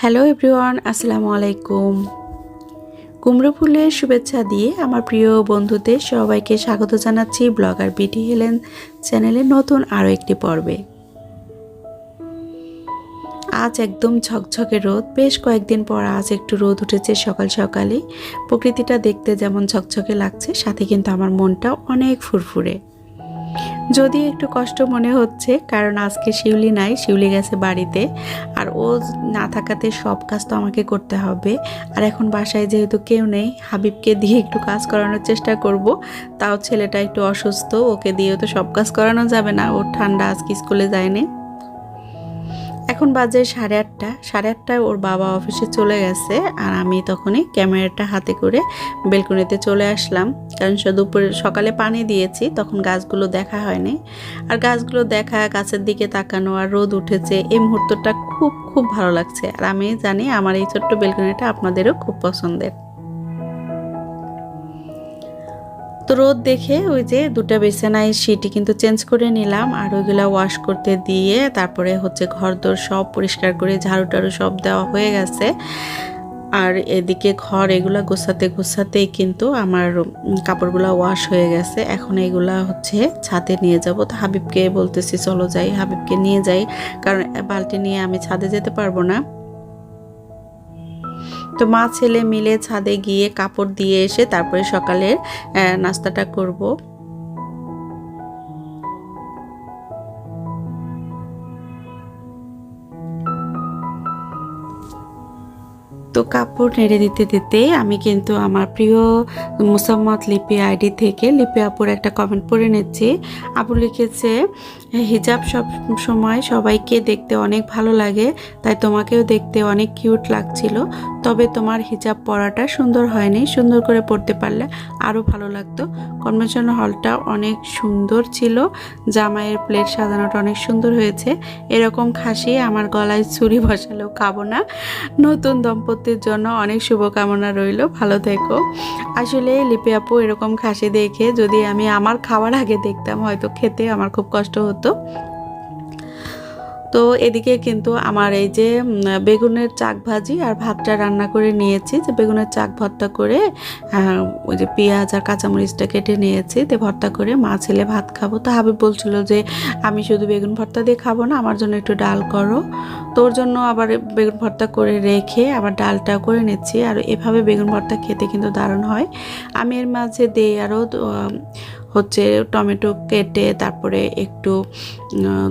Hello everyone আসসালামু আলাইকুম। কুমড়ো ফুলের শুভেচ্ছা দিয়ে আমার প্রিয় বন্ধুদের সবাইকে স্বাগত জানাচ্ছি ব্লগার বিটি হেলেন চ্যানেলের নতুন আরও একটি পর্বে। আজ একদম ঝকঝকে রোদ, বেশ কয়েকদিন পর আজ একটু রোদ উঠেছে সকাল সকালে প্রকৃতিটা দেখতে যেমন ঝকঝকে লাগছে, সাথে কিন্তু আমার মনটা অনেক ফুরফুরে। যদি একটু কষ্ট মনে হচ্ছে, কারণ আজকে শিউলি নাই, শিউলি গেছে বাড়িতে, আর ও না থাকাতে সব কাজ তো আমাকে করতে হবে। আর এখন বাসায় যেহেতু কেউ নেই, হাবিবকে দিয়ে একটু কাজ করানোর চেষ্টা করব। তাও ছেলেটা একটু অসুস্থ, ওকে দিয়েও তো সব কাজ করানো যাবে না। ওর ঠান্ডা আজকে স্কুলে যায়নি। এখন বাজে সাড়ে আটটা। সাড়ে আটটায় ওর বাবা অফিসে চলে গেছে আর আমি তখনই ক্যামেরাটা হাতে করে বেলকনিতে চলে আসলাম। কারণ দুপুরে সকালে পানি দিয়েছি, তখন গাছগুলো দেখা হয়নি। আর গাছগুলো দেখা, গাছের দিকে তাকানো আর রোদ উঠেছে, এই মুহূর্তটা খুব খুব ভালো লাগছে। আর আমি জানি আমার এই ছোট্ট বেলকনিটা আপনাদেরও খুব পছন্দের। তো রোদ দেখে ওই যে দুটা বিছানায় সিটি কিন্তু চেঞ্জ করে নিলাম আর ওইগুলা ওয়াশ করতে দিয়ে তারপরে হচ্ছে ঘর দোর সব পরিষ্কার করে ঝাড়ু টাড়ু সব দেওয়া হয়ে গেছে। আর এদিকে ঘর এগুলা গোছাতে গোছাতেই কিন্তু আমার কাপড়গুলো ওয়াশ হয়ে গেছে। এখন এগুলা হচ্ছে ছাদে নিয়ে যাব। তো হাবিবকে বলতেছি, চলো যাই, হাবিবকে নিয়ে যাই। কারণ বালতি নিয়ে আমি ছাদে যেতে পারব না। তো মা ছেলে মিলে ছাদে গিয়ে কাপড় দিয়ে এসে তারপরে সকালের নাস্তাটা করব। তো কাপড় নেড়ে দিতে দিতে আমি কিন্তু আমার প্রিয় মুসাম্মদ লিপি আইডি থেকে লিপি আপুর একটা কমেন্ট পড়ে নিচ্ছি। আপু লিখেছে হিজাব সব সময় সবাইকে দেখতে অনেক ভালো লাগে, তাই তোমাকেও দেখতে অনেক কিউট লাগছিল। তবে তোমার হিজাব পরাটা সুন্দর হয়নি, সুন্দর করে পরতে পারলে আরও ভালো লাগতো। কনভেনশন হলটা অনেক সুন্দর ছিল, জামাইয়ের প্লেট সাজানোটা অনেক সুন্দর হয়েছে। এরকম খাসি আমার গলায় ছুরি বসালেও খাব না। নতুন দম্পতির জন্য অনেক শুভকামনা রইল, ভালো থেকো। আসলে লিপি আপু এরকম খাসি দেখে যদি আমি আমার খাওয়ার আগে দেখতাম, হয়তো খেতে আমার খুব কষ্ট হতো। তো। তো এদিকে কিন্তু আমার এই যে বেগুনের চাক ভাজি আর ভাতটা রান্না করে নিয়েছি। যে বেগুনের চাক ভর্তা করে ওই যে পেঁয়াজ আর কাঁচামরিচটা কেটে নিয়েছি। তো ভর্তা করে মা ছেলে ভাত খাব। তো হাবিব বলছিল যে, আমি শুধু বেগুন ভর্তা দিয়ে খাব না, আমার জন্য একটু ডাল করো। তোর জন্য আবার বেগুন ভর্তা করে রেখে আবার ডালটা করে নিচ্ছি। আর এভাবে বেগুন ভর্তা খেতে কিন্তু দারুণ হয়। আমি এর মাঝে দিই আরও হচ্ছে টমেটো কেটে তারপরে একটু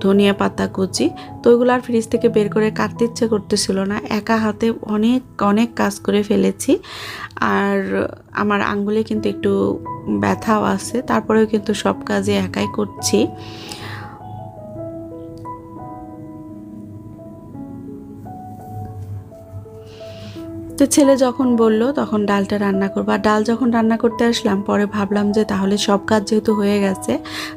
ধনিয়া পাতা কুচি। তো ওইগুলো আর ফ্রিজ থেকে বের করে কাটতে ইচ্ছে করতেছিল না। একা হাতে অনেক অনেক কাজ করে ফেলেছি। আর আমার আঙ্গুলে কিন্তু একটু ব্যথাও আছে। তারপরেও কিন্তু সব কাজে একাই করছি। তো ছেলে যখন বলল, তখন ডালটা রান্না করব। আর ডাল যখন রান্না করতে আসলাম, পরে ভাবলাম যে, তাহলে সব কাজ যেহেতু হয়ে গেছে,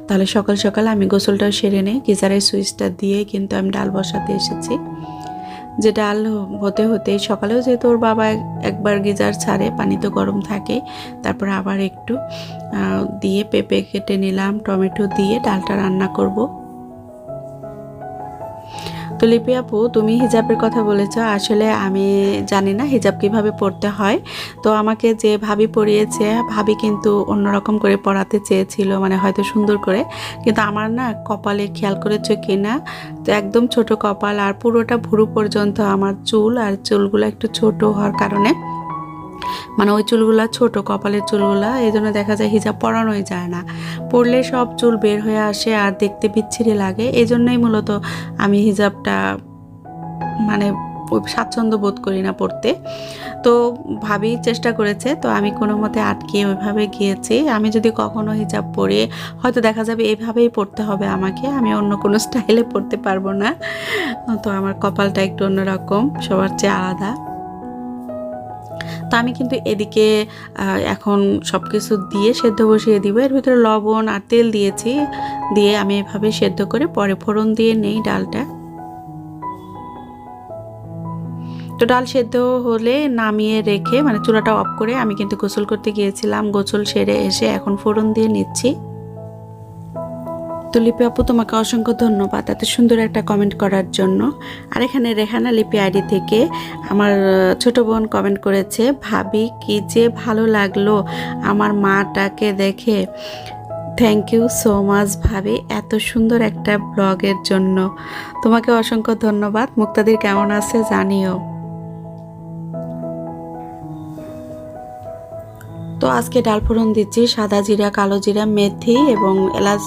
তাহলে সকাল সকাল আমি গোসলটাও সেরে নিই। গিজারের সুইচটা দিয়ে কিন্তু আমি ডাল বসাতে এসেছি। যে ডাল হতে হতে সকালেও যেহেতু ওর বাবা একবার গিজার ছাড়ে, পানি তো গরম থাকে, তারপর আবার একটু দিয়ে পেঁপে কেটে নিলাম, টমেটো দিয়ে ডালটা রান্না করব। তো লিপি আপু, তুমি হিজাবের কথা বলেছ, আসলে আমি জানি না হিজাব কীভাবে পড়তে হয়। তো আমাকে যে ভাবি পড়িয়েছে, ভাবি কিন্তু অন্যরকম করে পড়াতে চেয়েছিল মানে হয়তো সুন্দর করে। কিন্তু আমার না কপালে খেয়াল করেছ কি না তো একদম ছোট কপাল, আর পুরোটা ভুরু পর্যন্ত আমার চুল, আর চুলগুলো একটু ছোট হওয়ার কারণে মানে ওই চুলগুলা ছোট, কপালের চুলগুলা, এই জন্য দেখা যায় হিজাব পরানোই যায় না। পরলে সব চুল বের হয়ে আসে আর দেখতে বিচ্ছিরি লাগে। এই জন্যই মূলত আমি হিজাবটা মানে স্বাচ্ছন্দ্য বোধ করি না পড়তে তো ভাবি চেষ্টা করেছে, তো আমি কোনো মতে আটকে ওইভাবে গিয়েছি। আমি যদি কখনো হিজাব পরে, হয়তো দেখা যাবে এভাবেই পড়তে হবে আমাকে। আমি অন্য কোনো স্টাইলে পড়তে পারব না। তো আমার কপালটা একটু অন্যরকম, সবার চেয়ে আলাদা। তো আমি কিন্তু এদিকে এখন সব কিছু দিয়ে সেদ্ধ বসিয়ে দিব। এর ভিতরে লবণ আর তেল দিয়েছি। দিয়ে আমি এভাবে সেদ্ধ করে পরে ফোড়ন দিয়ে নেই ডালটা। তো ডাল সেদ্ধ হলে নামিয়ে রেখে মানে চুলাটা অফ করে আমি কিন্তু গোসল করতে গিয়েছিলাম। গোসল সেরে এসে এখন ফোড়ন দিয়ে নিচ্ছি। তো লিপি আপু, তোমাকে অসংখ্য ধন্যবাদ এত সুন্দর একটা কমেন্ট করার জন্য। আর এখানে রেহানা লিপি আইডি থেকে আমার ছোট বোন কমেন্ট করেছে, ভাবি, কি যে ভালো লাগল আমার মাটাকে দেখে। থ্যাংক ইউ সো মাচ ভাবি, এত সুন্দর একটা ব্লগের জন্য। তোমাকে অসংখ্য ধন্যবাদ। মুক্তাদির কেমন আছে জানিও। তো আজকে ডাল ফোড়ন দিচ্ছি, সাদা জিরা, কালো জিরা, মেথি এবং এলাচ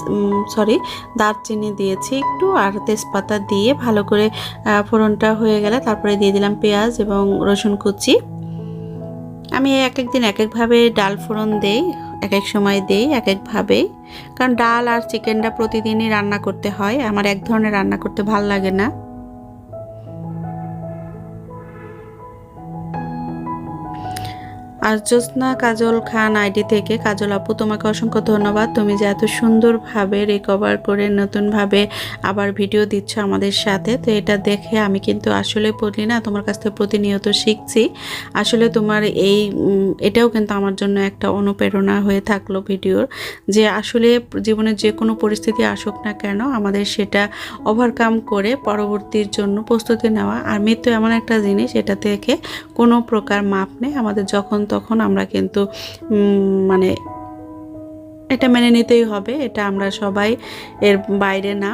সরি দারচিনি দিয়েছি একটু আর তেজপাতা দিয়ে ভালো করে ফোড়নটা হয়ে গেলে তারপরে দিয়ে দিলাম পেঁয়াজ এবং রসুন কুচি। আমি এক এক দিন এক একভাবে ডাল ফোড়ন দেই, এক এক সময় দেই, এক একভাবে কারণ ডাল আর চিকেনটা প্রতিদিনই রান্না করতে হয়, আমার এক ধরনের রান্না করতে ভালো লাগে না। আর জ্যোৎস্না কাজল খান আইডি থেকে, কাজল আপু, তোমাকে অসংখ্য ধন্যবাদ। তুমি যে এত সুন্দরভাবে রিকভার করে নতুনভাবে আবার ভিডিও দিচ্ছ আমাদের সাথে, তো এটা দেখে আমি কিন্তু আসলে পড়লি না, তোমার কাছ থেকে প্রতিনিয়ত শিখছি। আসলে তোমার এই এটাও কিন্তু আমার জন্য একটা অনুপ্রেরণা হয়ে থাকল ভিডিওর যে আসলে জীবনের যে কোনো পরিস্থিতি আসুক না কেন, আমাদের সেটা ওভারকাম করে পরবর্তীর জন্য প্রস্তুতি নেওয়া। আর মৃত্যু এমন একটা জিনিস, এটা থেকে কোনো প্রকার মাপ নেই। আমাদের যখন তখন আমরা কিন্তু মানে এটা মেনে নিতেই হবে, এটা আমরা সবাই এর বাইরে না।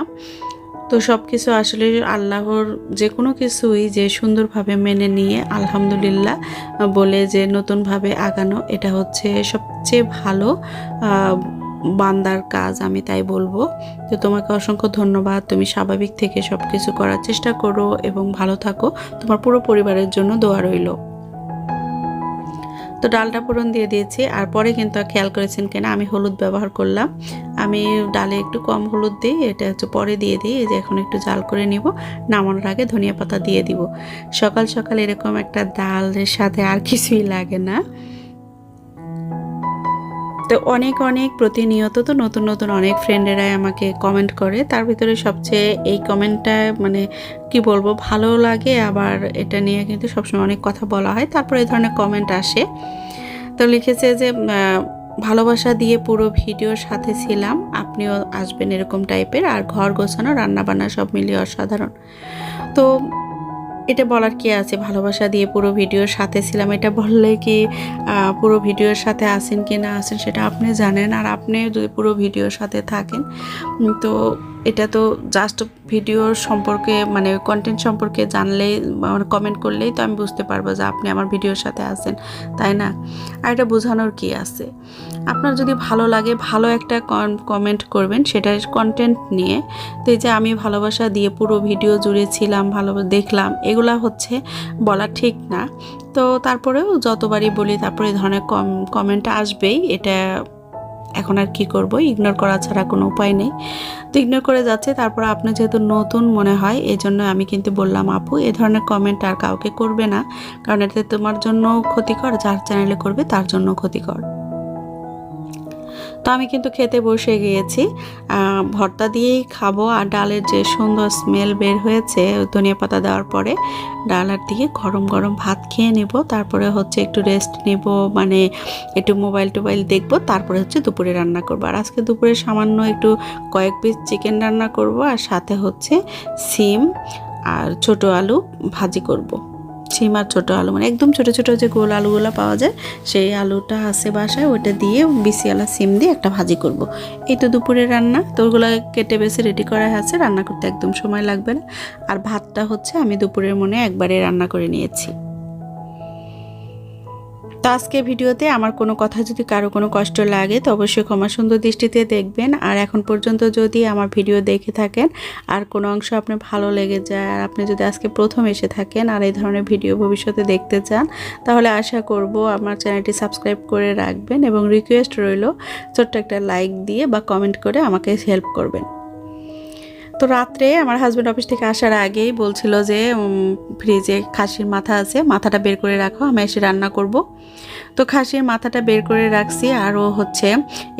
তো সব কিছু আসলে আল্লাহর যে কোনো কিছুই যে সুন্দরভাবে মেনে নিয়ে আলহামদুলিল্লাহ বলে যে নতুনভাবে আগানো, এটা হচ্ছে সবচেয়ে ভালো বান্দার কাজ, আমি তাই বলব। তো তোমাকে অসংখ্য ধন্যবাদ, তুমি স্বাভাবিক থেকে সব কিছু করার চেষ্টা করো এবং ভালো থাকো। তোমার পুরো পরিবারের জন্য দোয়া রইল। তো ডালটা ফোড়ন দিয়ে দিয়েছি, আর পরে কিন্তু খেয়াল করেছেন কিনা, আমি হলুদ ব্যবহার করলাম। আমি ডালে একটু কম হলুদ দিই, এটা হচ্ছে পরে দিয়ে দিই, এই যে এখন একটু জাল করে নিব, নামানোর আগে ধনিয়া পাতা দিয়ে দিব। সকাল সকাল এরকম একটা ডালের সাথে আর কিছুই লাগে না। তো অনেক অনেক প্রতিনিয়ত তো নতুন নতুন অনেক ফ্রেন্ডেরাই আমাকে কমেন্ট করে। তার ভিতরে সবচেয়ে এই কমেন্টটা মানে কি বলব, ভালো লাগে। আবার এটা নিয়ে কিন্তু সবসময় অনেক কথা বলা হয়। তারপরে এই ধরনের কমেন্ট আসে। তো লিখেছে যে ভালোবাসা দিয়ে পুরো ভিডিওর সাথে ছিলাম। আপনিও আসবেন এরকম টাইপের আর ঘর গোছানো, রান্নাবান্না সব মিলিয়ে অসাধারণ। তো এটা বলার কি আছে? ভালোবাসা দিয়ে পুরো ভিডিওর সাথে ছিলাম, এটা বললে কি পুরো ভিডিওর সাথে আসেন কি না আসেন সেটা আপনি জানেন। আর আপনি যদি পুরো ভিডিওর সাথে থাকেন তো এটা তো জাস্ট ভিডিওর সম্পর্কে মানে কন্টেন্ট সম্পর্কে জানলেই মানে কমেন্ট করলেই তো আমি বুঝতে পারব যে আপনি আমার ভিডিওর সাথে আছেন, তাই না? আর এটা বোঝানোর কি আছে? আপনার যদি ভালো লাগে, ভালো একটা কমেন্ট করবেন সেটা কন্টেন্ট নিয়ে। তো যে আমি ভালোবাসা দিয়ে পুরো ভিডিও জুড়ে ছিলাম, ভালো দেখলাম, এগুলা হচ্ছে বলা ঠিক না। তো তারপরেও যতবারই বলি, তারপরে এই ধরনের কম কমেন্ট আসবেই, এটা এখন আর কি করব? ইগনোর করা ছাড়া কোনো উপায় নেই। তো ইগনোর করে যাচ্ছে। তারপর আপনার যেহেতু নতুন মনে হয় এই জন্য আমি কিন্তু বললাম, আপু, এ ধরনের কমেন্ট আর কাউকে করবে না। কারণ এতে তোমার জন্য ক্ষতিকর, যার চ্যানেলে করবে তার জন্য ক্ষতিকর। তো আমি কিন্তু খেতে বসে গিয়েছি। ভর্তা দিয়েই খাব আর ডালের যে সুন্দর স্মেল বের হয়েছে ধনিয়া পাতা দেওয়ার পরে ডাল আর দিয়ে গরম গরম ভাত খেয়ে নেব। তারপরে হচ্ছে একটু রেস্ট নেব মানে একটু মোবাইল টোবাইল দেখব, তারপরে হচ্ছে দুপুরে রান্না করব। আর আজকে দুপুরে সামান্য একটু কয়েক পিস চিকেন রান্না করব আর সাথে হচ্ছে সিম আর ছোট আলু ভাজি করব। সিম আর ছোটো আলু মানে একদম ছোটো ছোটো যে গোল আলুগুলো পাওয়া যায়, সেই আলুটা আছে বাসায় ওইটা দিয়ে বিসিওয়ালা সিম দিয়ে একটা ভাজি করব। এই তো দুপুরের রান্না, তো ওগুলো কেটে বেছে রেডি করা আছে, রান্না করতে একদম সময় লাগবে না আর ভাতটা হচ্ছে আমি দুপুরের মনে একবারে রান্না করে নিয়েছি তো আজকে ভিডিওতে আমার কোনো কথা যদি কারও কোনো কষ্ট লাগে, তো অবশ্যই ক্ষমা সুন্দর দৃষ্টিতে দেখবেন। আর এখন পর্যন্ত যদি আমার ভিডিও দেখে থাকেন, আর কোনো অংশ আপনার ভালো লেগে যায়, আর আপনি যদি আজকে প্রথম এসে থাকেন, আর এই ধরনের ভিডিও ভবিষ্যতে দেখতে চান, তাহলে আশা করব আমার চ্যানেলটি সাবস্ক্রাইব করে রাখবেন এবং রিকোয়েস্ট রইল ছোট্ট একটা লাইক দিয়ে বা কমেন্ট করে আমাকে হেল্প করবেন। তো রাত্রে আমার হাজব্যান্ড অফিস থেকে আসার আগেই বলছিল যে ফ্রিজে খাসির মাথা আছে, মাথাটা বের করে রাখো, আমি এসে রান্না করব। তো খাসির মাথাটা বের করে রাখছি আর ও হচ্ছে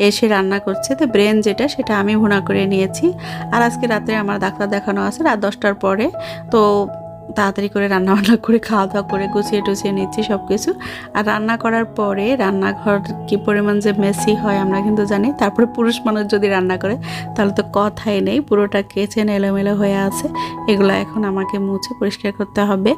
এসে রান্না করছে। তো ব্রেন যেটা, সেটা আমি ভুনা করে নিয়েছি। আর আজকে রাত্রে আমার ডাক্তার দেখানো আছে, রাত দশটার পরে। তো তাড়াতাড়ি করে রান্নাবান্না করে খাওয়া দাওয়া করে গুছিয়ে টুছিয়ে নিচ্ছি সব কিছু আর রান্না করার পরে রান্নাঘর কি পরিমাণ যে মেসি হয় আমরা কিন্তু জানি। তারপরে পুরুষ মানুষ যদি রান্না করে, তাহলে তো কথাই নেই। পুরোটা কেচেন এলোমেলো হয়ে আছে। এগুলো এখন আমাকে মুছে পরিষ্কার করতে হবে।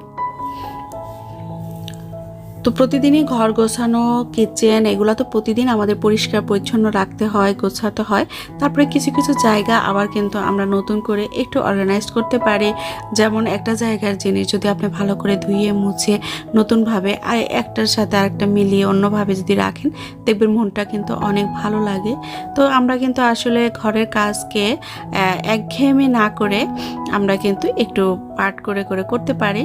তো প্রতিদিনই ঘর গোছানো কিচেন এগুলো তো প্রতিদিন আমাদের পরিষ্কার, পরিচ্ছন্ন রাখতে হয়, গোছাতে হয়। তারপরে কিছু কিছু জায়গা আবার কিন্তু আমরা নতুন করে একটু অর্গানাইজ করতে পারি। যেমন একটা জায়গার জিনিস যদি আপনি ভালো করে ধুয়ে, মুছে নতুনভাবে আর একটার সাথে আরেকটা মিলিয়ে অন্যভাবে যদি রাখেন, দেখবেন মনটা কিন্তু অনেক ভালো লাগে। তো আমরা কিন্তু আসলে ঘরের কাজকে একঘেয়েমি না করে আমরা কিন্তু একটু পার্ট করে করে করতে পারি।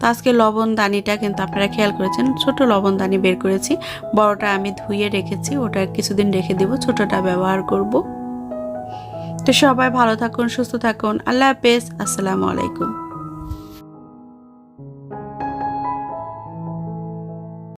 তো আজকে লবণদানিটা কিন্তু আপনারা খেয়াল করেছেন, ছোট লবণদানি বের করেছি। বড়টা আমি ধুয়ে রেখেছি, ওটা কিছুদিন রেখে দিব, ছোটটা ব্যবহার করব। তো সবাই ভালো থাকুন, সুস্থ থাকুন, আল্লাহ হাফেজ, আসসালামু আলাইকুম।